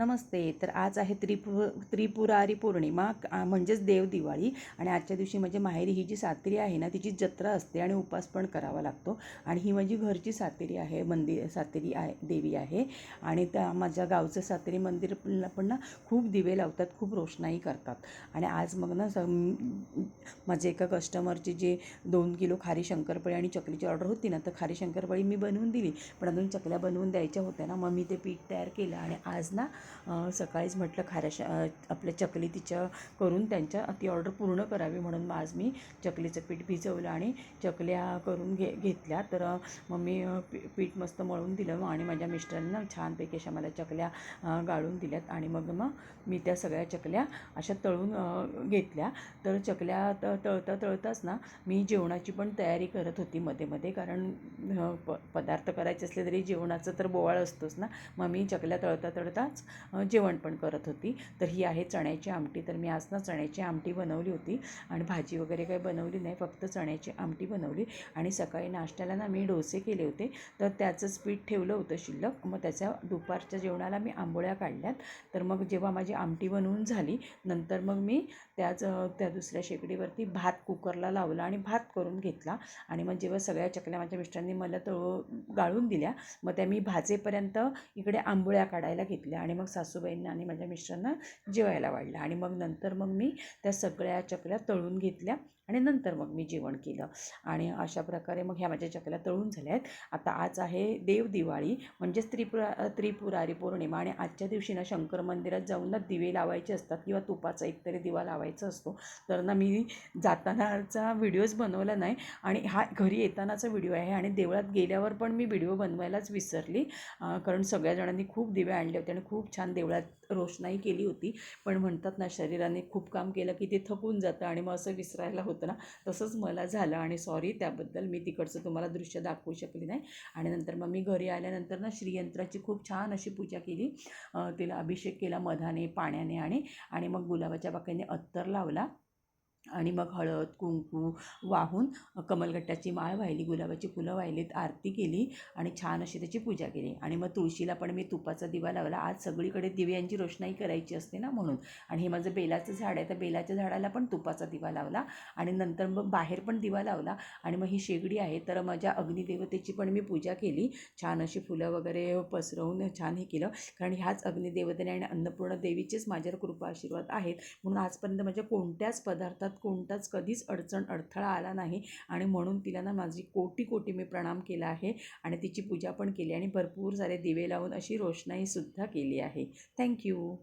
नमस्ते. तर आज आहे त्रिपु त्रिपुरारी पौर्णिमा म्हणजेच देव दिवाळी. आणि आजच्या दिवशी म्हणजे माहेरी ही जी सातेरी आहे ना तिची जत्रा असते आणि उपास पण करावा लागतो. आणि ही माझी घरची सातेरी आहे मंदिर सातेरी आहे देवी आहे. आणि त्या माझ्या गावचं सातेरी मंदिर पण ना खूप दिवे लावतात खूप रोषणाई करतात. आणि आज मग ना स माझे एका कस्टमरची जे दोन किलो खारी शंकरपाळी आणि चकलीची ऑर्डर होती ना तर खारी शंकरपाळी मी बनवून दिली. पण अजून चकल्या बनवून द्यायच्या होत्या ना मग मी ते पीठ तयार केलं. आणि आज ना सकाळीच म्हटलं खाऱ्या श आपल्या चकली तिच्या करून त्यांच्या ती ऑर्डर पूर्ण करावी म्हणून मग आज मी चकलीचं पीठ भिजवलं आणि चकल्या करून घे घेतल्या. तर मग मी पी पीठ मस्त मळून दिलं आणि माझ्या मिस्टरांना छानपैकी अशा मला चकल्या गाळून दिल्यात आणि मग मग मी त्या सगळ्या चकल्या अशा तळून घेतल्या. तर चकल्या त तळता तळताच ना मी जेवणाची पण तयारी करत होती मध्ये मध्ये. कारण प पदार्थ करायचे असले तरी जेवणाचं तर बोवाळ असतोच ना. मग मी चकल्या तळता तळताच जेवण पण करत होती. तर ही आहे चण्याची आमटी. तर मी आज ना चण्याची आमटी बनवली होती आणि भाजी वगैरे काही बनवली नाही. फक्त चण्याची आमटी बनवली आणि सकाळी नाश्त्याला ना मी डोसे केले होते. तर त्याचंच पीठ ठेवलं होतं शिल्लक. मग त्याच्या दुपारच्या जेवणाला मी आंबोळ्या काढल्यात. तर मग जेव्हा माझी आमटी बनवून झाली नंतर मग मी त्याच त्या दुसऱ्या शेगडीवरती भात कुकरला लावला आणि भात करून घेतला. आणि मग जेव्हा सगळ्या चकल्या माझ्या मिस्टरांनी मला तळ गाळून दिल्या मग त्या मी भाजेपर्यंत इकडे आंबोळ्या काढायला घेतल्या आणि मग सासूबाईंना आणि माझ्या मिस्टरांना जेवायला वाढलं. आणि मग नंतर मग मी त्या सगळ्या चकल्या तळून घेतल्या. आणि नंतर मग मी जेवण केलं. आणि अशा प्रकारे मग ह्या माझ्या चकल्या तळून झाल्या आहेत. आता आज आहे देव दिवाळी म्हणजेच त्रिपुरा त्रिपुरारी पौर्णिमा आणि आजच्या दिवशी ना शंकर मंदिरात जाऊन ना दिवे लावायचे असतात किंवा तुपाचा एकतरी दिवा लावायचा असतो. तर ना मी जातानाचा व्हिडिओज बनवला नाही आणि हा घरी येतानाचा व्हिडिओ आहे आणि देवळात गेल्यावर पण मी व्हिडिओ बनवायलाच विसरली. कारण सगळ्या जणांनी खूप दिवे आणले होते आणि खूप छान देवळात रोषणाई केली होती. पण म्हणतात ना शरीराने खूप काम केलं की ते थकून जातं आणि मग असं विसरायला होतं. ना तसंच मला झालं आणि सॉरी त्याबद्दल मी तिकडचं तुम्हाला दृश्य दाखवू शकली नाही. आणि नंतर मग मी घरी आल्यानंतर ना श्रीयंत्राची खूप छान अशी पूजा केली. तिला अभिषेक केला मधाने पाण्याने आणि आणि मग गुलाबाच्या बाक्याने अत्तर लावला. आणि मग हळद कुंकू वाहून कमलगट्ट्याची माळ वाहिली गुलाबाची फुलं वाहिलीत आरती केली आणि छान अशी त्याची पूजा केली. आणि मग तुळशीला पण मी तुपाचा दिवा लावला. आज सगळीकडे दिव्यांची रोषणाई करायची असते ना म्हणून. आणि हे माझं बेलाचं झाड आहे. तर बेलाच्या झाडाला पण तुपाचा दिवा लावला आणि नंतर मग बाहेर पण दिवा लावला. आणि मग ही शेगडी आहे. तर माझ्या अग्निदेवतेची पण मी पूजा केली. छान अशी फुलं वगैरे पसरवून छान हे केलं. कारण ह्याच अग्निदेवतेने आणि अन्नपूर्ण देवीचेच माझ्यावर कृपा आशीर्वाद आहेत. म्हणून आजपर्यंत माझ्या कोणत्याच पदार्थात कोणताच कधीच अडचण अडथळा आला नाही. आणि म्हणून तिला ना माझी कोटी कोटी मी प्रणाम केला आहे आणि तिची पूजा पण केली आणि भरपूर सारे दिवे लावून अशी रोषणाईसुद्धा केली आहे. थँक्यू.